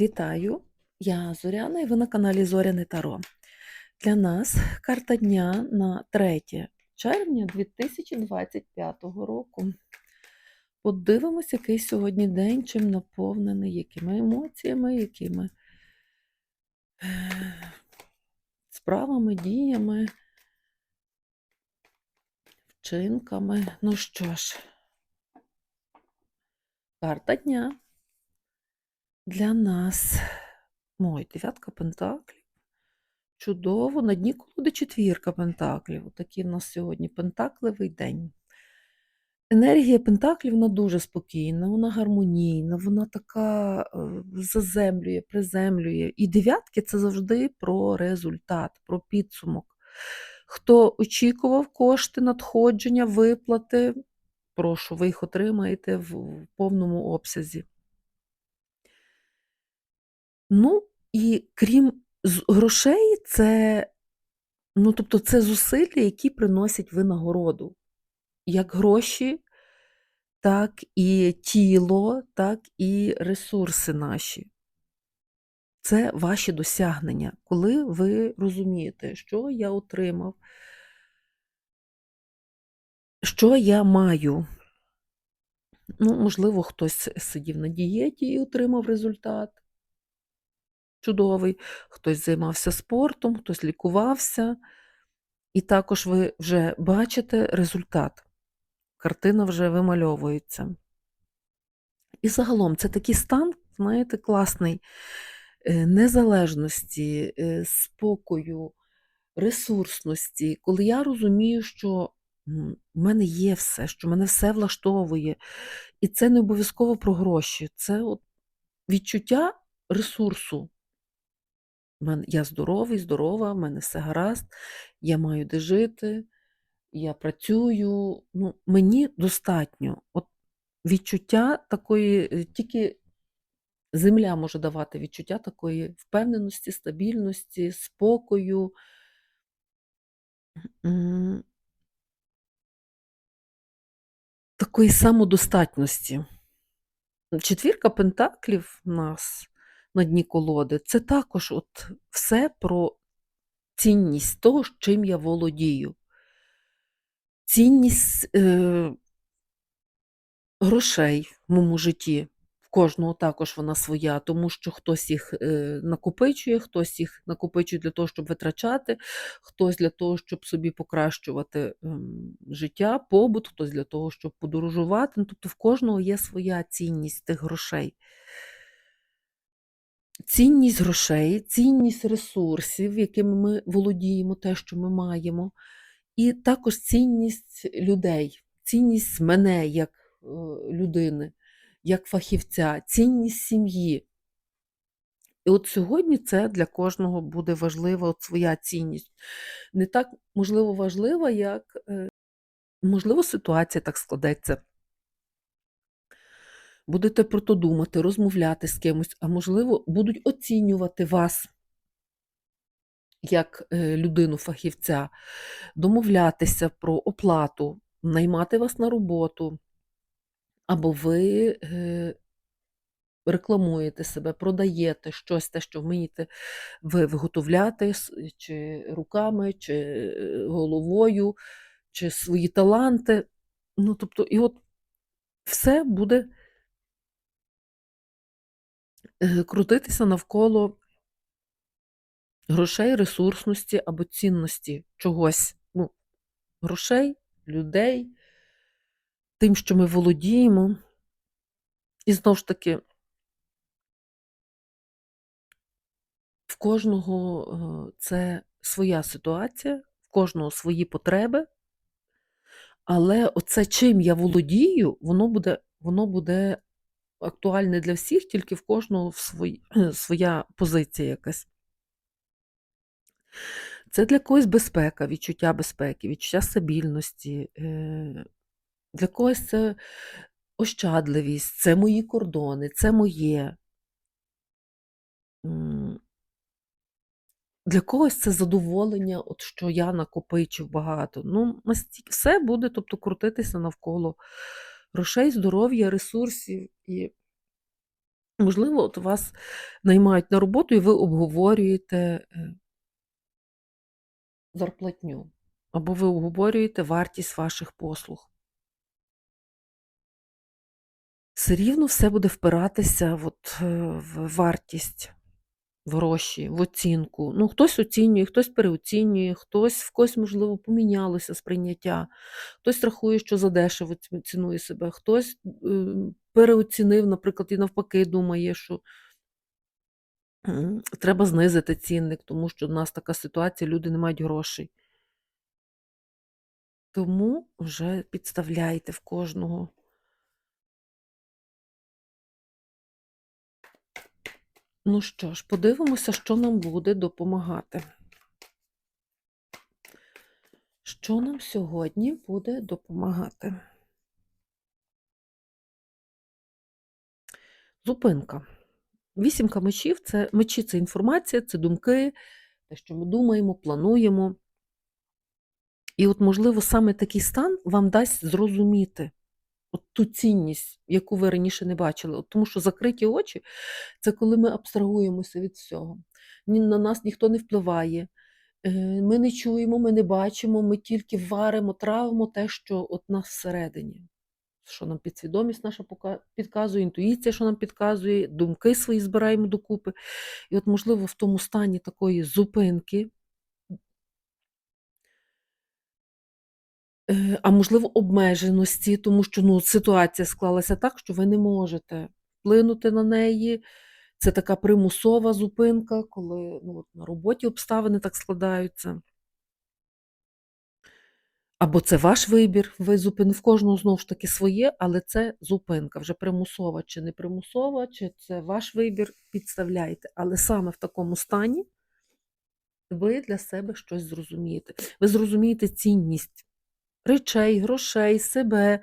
Вітаю! Я Зоряна і ви на каналі Зоряне Таро. Для нас карта дня на 3 червня 2025 року. Подивимось, який сьогодні день, чим наповнений, якими емоціями, якими е, справами, діями, вчинками. Ну що ж, карта дня для нас. Ой, дев'ятка пентаклів. Чудово. На дні колоди четвірка пентаклів. Такий в нас сьогодні пентакливий день. Енергія пентаклів вона дуже спокійна, вона гармонійна, вона така е, заземлює, приземлює. І дев'ятки це завжди про результат, про підсумок. Хто очікував кошти, надходження, виплати, прошу, ви їх отримаєте в в повному обсязі. Ну, і крім грошей, це, ну, тобто це зусилля, які приносять винагороду. Як гроші, так і тіло, так і ресурси наші. Це ваші досягнення, коли ви розумієте, що я отримав, що я маю. Ну, можливо, хтось сидів на дієті і отримав результат чудовий, хтось займався спортом, хтось лікувався. І також ви вже бачите результат. Картина вже вимальовується. І загалом це такий стан, знаєте, класний е, незалежності, е, спокою, ресурсності, коли я розумію, що в мене є все, що мене все влаштовує. І це не обов'язково про гроші, це от відчуття ресурсу. Я здоровий, здорова, в мене все гаразд, я маю де жити, я працюю. Ну, мені достатньо. От відчуття такої, е, тільки земля може давати відчуття такої впевненості, стабільності, спокою. Такої самодостатності. Четвірка пентаклів в нас на дні колоди це також от все про цінність того, чим я володію. Цінність е, грошей в моєму житті. В кожного також вона своя, тому що хтось їх е, накопичує, хтось їх накопичує для того, щоб витрачати, хтось для того, щоб собі покращувати ем, життя, побут, хтось для того, щоб подорожувати. Ну, тобто в кожного є своя цінність тих грошей. Цінність грошей, цінність ресурсів, якими ми володіємо, те, що ми маємо, і також цінність людей, цінність мене як е, людини, як фахівця, цінність сім'ї. І от сьогодні це для кожного буде важлива от своя цінність. Не так, можливо, важлива, як, е, можливо, ситуація так складеться. Будете про то думати, розмовляти з кимось, а можливо, будуть оцінювати вас як е, людину-фахівця, домовлятися про оплату, наймати вас на роботу, або ви е, рекламуєте себе, продаєте щось, те, що вмієте ви виготовляти чи руками, чи е, головою, чи свої таланти. Ну, тобто, і от все буде крутитися навколо грошей, ресурсності або цінності чогось. Ну, грошей, людей, тим, що ми володіємо. І знову ж таки, в кожного е, це своя ситуація, в кожного свої потреби, але оце чим я володію, воно буде, воно буде актуальне для всіх, тільки в кожного свої, своя позиція якась. Це для когось безпека, відчуття безпеки, відчуття стабільності. е, Для когось це ощадливість, це мої кордони, це моє. Для когось це задоволення, от що я накопичив багато. Ну, все буде, тобто, крутитися навколо грошей, здоров'я, ресурсів і Можливо, от вас наймають на роботу, і ви обговорюєте е зарплатню, або ви обговорюєте вартість ваших послуг. Все рівно все буде впиратися от, е, в вартість, в гроші, в оцінку. Ну, хтось оцінює, хтось переоцінює, хтось в когось, можливо, помінялося сприйняття, хтось рахує, що задешево цінує себе, хтось, е, переоцінив, наприклад, і навпаки думає, що треба знизити цінник, тому що в нас така ситуація, люди не мають грошей. Тому вже підставляйте в кожного. Ну що ж, подивимося, що нам буде допомагати. Що нам сьогодні буде допомагати? Зупинка. Вісімка мечів це мечі це інформація, це думки, те, що ми думаємо, плануємо. І от, можливо, саме такий стан вам дасть зрозуміти от ту цінність, яку ви раніше не бачили. От Тому що закриті очі це коли ми абстрагуємося від всього. На нас ніхто не впливає. Е, Ми не чуємо, ми не бачимо, ми тільки варимо, травимо те, що от нас всередині. Що нам підсвідомість наша підказує, інтуїція, що нам підказує, думки свої збираємо докупи. І от, можливо, в тому стані такої зупинки, а можливо, обмеженості, тому що ну, ситуація склалася так, що ви не можете вплинути на неї. Це така примусова зупинка, коли ну, на роботі обставини так складаються. Або це ваш вибір, ви зупин... в кожного знову ж таки своє, але це зупинка, вже примусова чи не примусова, чи це ваш вибір, підставляєте. Але саме в такому стані ви для себе щось зрозумієте. Ви зрозумієте цінність речей, грошей, себе,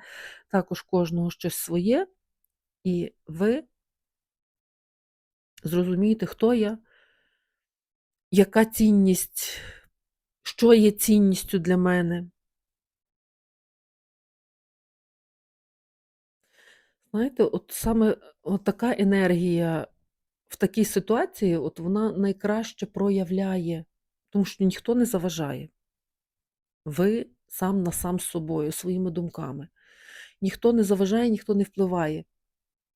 також кожного щось своє, і ви зрозумієте, хто я, яка цінність, що є цінністю для мене. Знаєте, от саме от така енергія в такій ситуації, от вона найкраще проявляє, тому що ніхто не заважає. Ви сам на сам з собою, своїми думками. Ніхто не заважає, ніхто не впливає,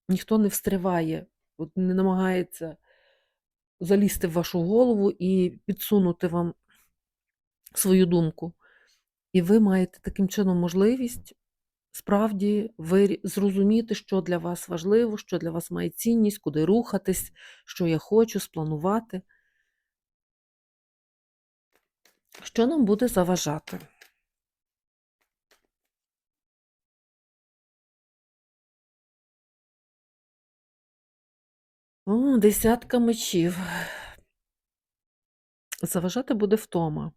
ніхто не встряває, от не намагається залізти в вашу голову і підсунути вам свою думку. І ви маєте таким чином можливість справді зрозуміти, що для вас важливо, що для вас має цінність, куди рухатись, що я хочу спланувати. Що нам буде заважати? О, десятка мечів. Заважати буде втома.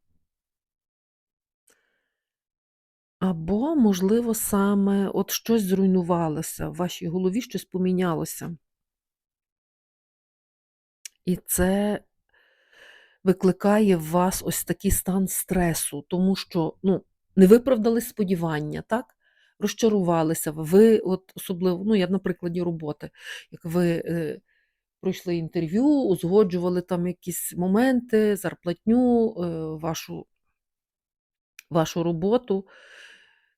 Або, можливо, саме от щось зруйнувалося, в вашій голові щось помінялося. І це викликає в вас ось такий стан стресу, тому що ну, не виправдали сподівання, так? Розчарувалися ви. От особливо, ну, я на прикладі роботи, як ви е, пройшли інтерв'ю, узгоджували там якісь моменти, зарплатню, е, вашу, вашу роботу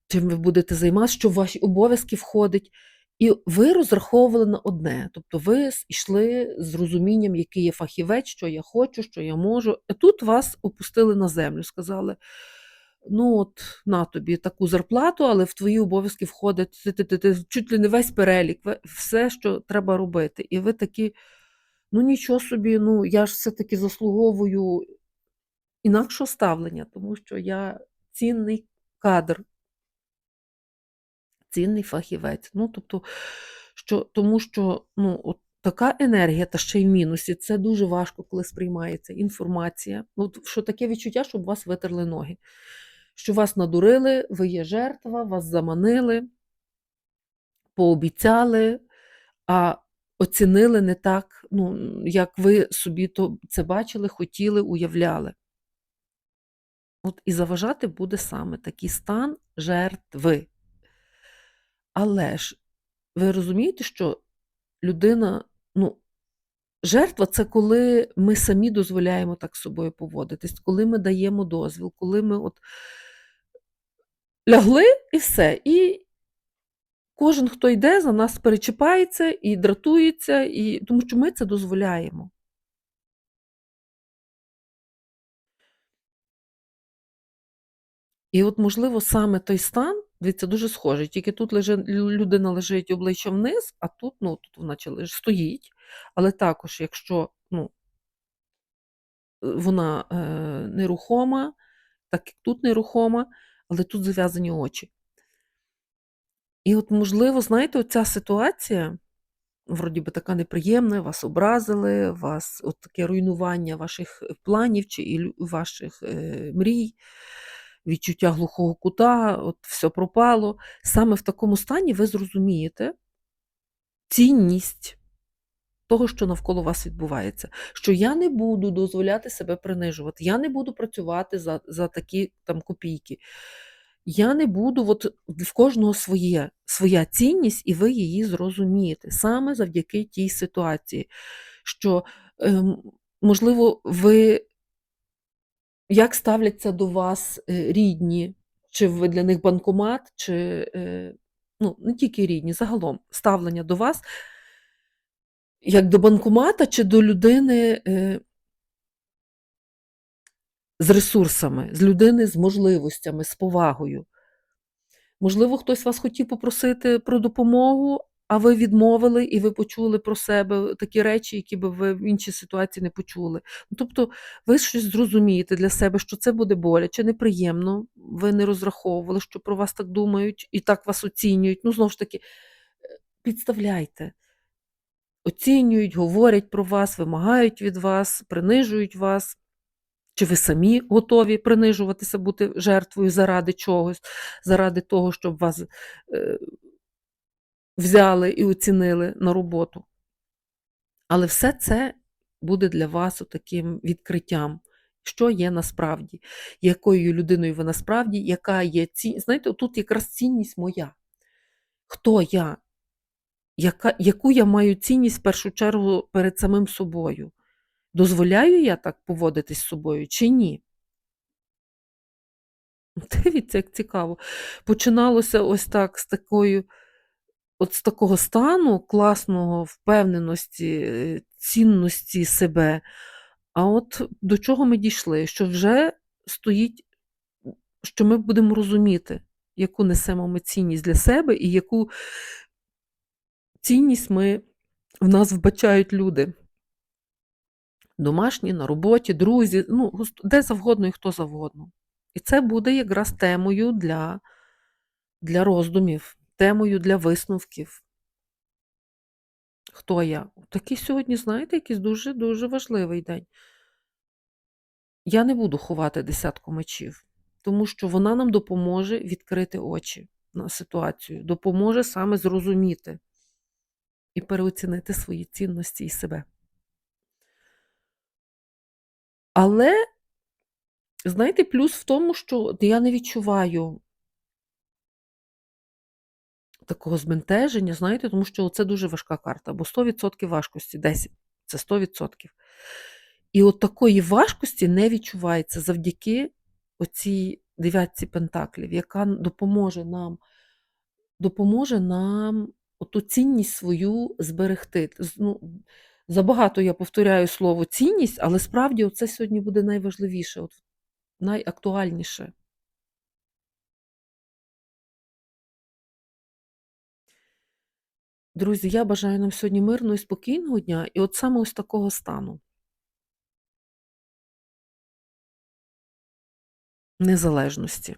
чим ви будете займатися, що в ваші обов'язки входить. І ви розраховували на одне. Тобто ви йшли з розумінням, який є фахівець, що я хочу, що я можу. А тут вас опустили на землю, сказали: ну, от на тобі таку зарплату, але в твої обов'язки входить чуть ли не весь перелік, все, що треба робити. І ви такі, ну нічого собі, ну я ж все-таки заслуговую інакшого ставлення, тому що я цінний кадр цінний фахівець. Ну, тобто, що, Тому що ну, от така енергія, та ще й в мінусі, це дуже важко, коли сприймається інформація. От, Що таке відчуття, щоб вас витерли ноги. Що вас надурили, ви є жертва, вас заманили, пообіцяли, а оцінили не так, ну, як ви собі то це бачили, хотіли, уявляли. От І заважати буде саме такий стан жертви. Але ж ви розумієте, що людина Ну, жертва це коли ми самі дозволяємо так з собою поводитись, коли ми даємо дозвіл, коли ми от лягли і все. І кожен, хто йде, за нас перечіпається і дратується, і... тому що ми це дозволяємо. І от, можливо, саме той стан, дивіться, дуже схожий, тільки тут лежи, людина лежить обличчям вниз, а тут, ну, тут вона стоїть. Але також, якщо ну, вона е, нерухома, так як тут нерухома, але тут зав'язані очі. І от, можливо, знаєте, оця ситуація, вроді би така неприємна, вас образили, вас от таке руйнування ваших планів чи ваших е, мрій, відчуття глухого кута, от все пропало. Саме в такому стані ви зрозумієте цінність того, що навколо вас відбувається. Що я не буду дозволяти себе принижувати, я не буду працювати за, за такі там копійки. Я не буду, от в кожного своє, своя цінність, і ви її зрозумієте. Саме завдяки тій ситуації, що, ем, можливо, ви як ставляться до вас е, рідні, чи ви для них банкомат, чи е, ну, не тільки рідні, загалом ставлення до вас, як до банкомата, чи до людини е, з ресурсами, з людини з можливостями, з повагою. Можливо, хтось вас хотів попросити про допомогу, а ви відмовили, і ви почули про себе такі речі, які би ви в іншій ситуації не почули. Ну, Тобто, ви щось зрозумієте для себе, що це буде боляче, неприємно. Ви не розраховували, що про вас так думають і так вас оцінюють. Ну, знову ж таки, е, підставляйте. Оцінюють, говорять про вас, вимагають від вас, принижують вас. Чи ви самі готові принижуватися, бути жертвою заради чогось, заради того, щоб вас е, взяли і оцінили на роботу? Але все це буде для вас таким відкриттям, що є насправді, якою людиною ви насправді, яка є цінність. Знаєте, тут якраз цінність моя. Хто я? Яка, Яку я маю цінність в першу чергу перед самим собою? Дозволяю я так поводитись з собою чи ні? Дивіться, як цікаво. Починалося ось так з такою, от з такого стану класного впевненості, цінності себе. А от до чого ми дійшли? Що вже стоїть, що ми будемо розуміти, яку несемо ми цінність для себе і яку цінність ми в нас вбачають люди. Домашні, на роботі, друзі, ну, де завгодно і хто завгодно. І це буде якраз темою для, для роздумів, темою для висновків. Хто я? Такий сьогодні, знаєте, якийсь дуже-дуже важливий день. Я не буду ховати десятку мечів, тому що вона нам допоможе відкрити очі на ситуацію, допоможе саме зрозуміти і переоцінити свої цінності і себе. Але, знаєте, плюс в тому, що я не відчуваю такого збентеження, знаєте, тому що це дуже важка карта, бо 100% важкості, 10 це 100%. І от такої важкості не відчувається завдяки оцій дев'ятці пентаклів, яка допоможе нам допоможе нам оту цінність свою зберегти. Ну, Забагато я повторяю слово цінність, але справді це сьогодні буде найважливіше, от, найактуальніше. Друзі, я бажаю нам сьогодні мирного і спокійного дня, і от саме ось такого стану. Незалежності,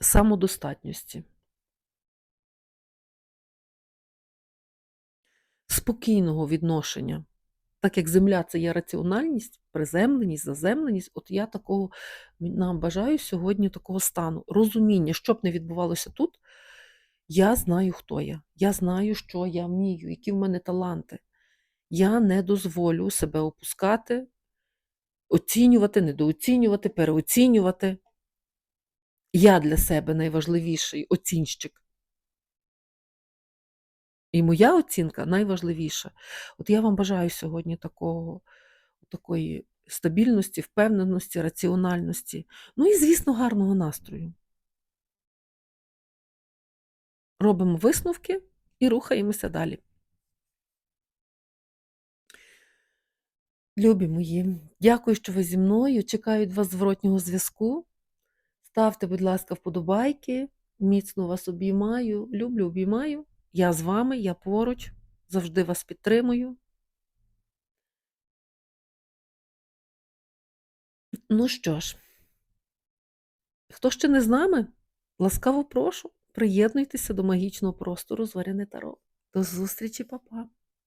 самодостатності. Спокійного відношення. Так як земля це є раціональність, приземленість, заземленість, от я такого нам бажаю сьогодні такого стану. Розуміння, що б не відбувалося тут, я знаю, хто я. Я знаю, що я вмію, які в мене таланти. Я не дозволю себе опускати, оцінювати, недооцінювати, переоцінювати. Я для себе найважливіший оцінщик. І моя оцінка найважливіша. От я вам бажаю сьогодні такого, такої стабільності, впевненості, раціональності. Ну і, звісно, гарного настрою. Робимо висновки і рухаємося далі. Любі мої, дякую, що ви зі мною. Чекаю від вас зворотнього зв'язку. Ставте, будь ласка, вподобайки. Міцно вас обіймаю. Люблю, обіймаю. Я з вами, я поруч, завжди вас підтримую. Ну що ж, хто ще не з нами, ласкаво прошу, приєднуйтеся до магічного простору Зоряне Таро. До зустрічі, папа!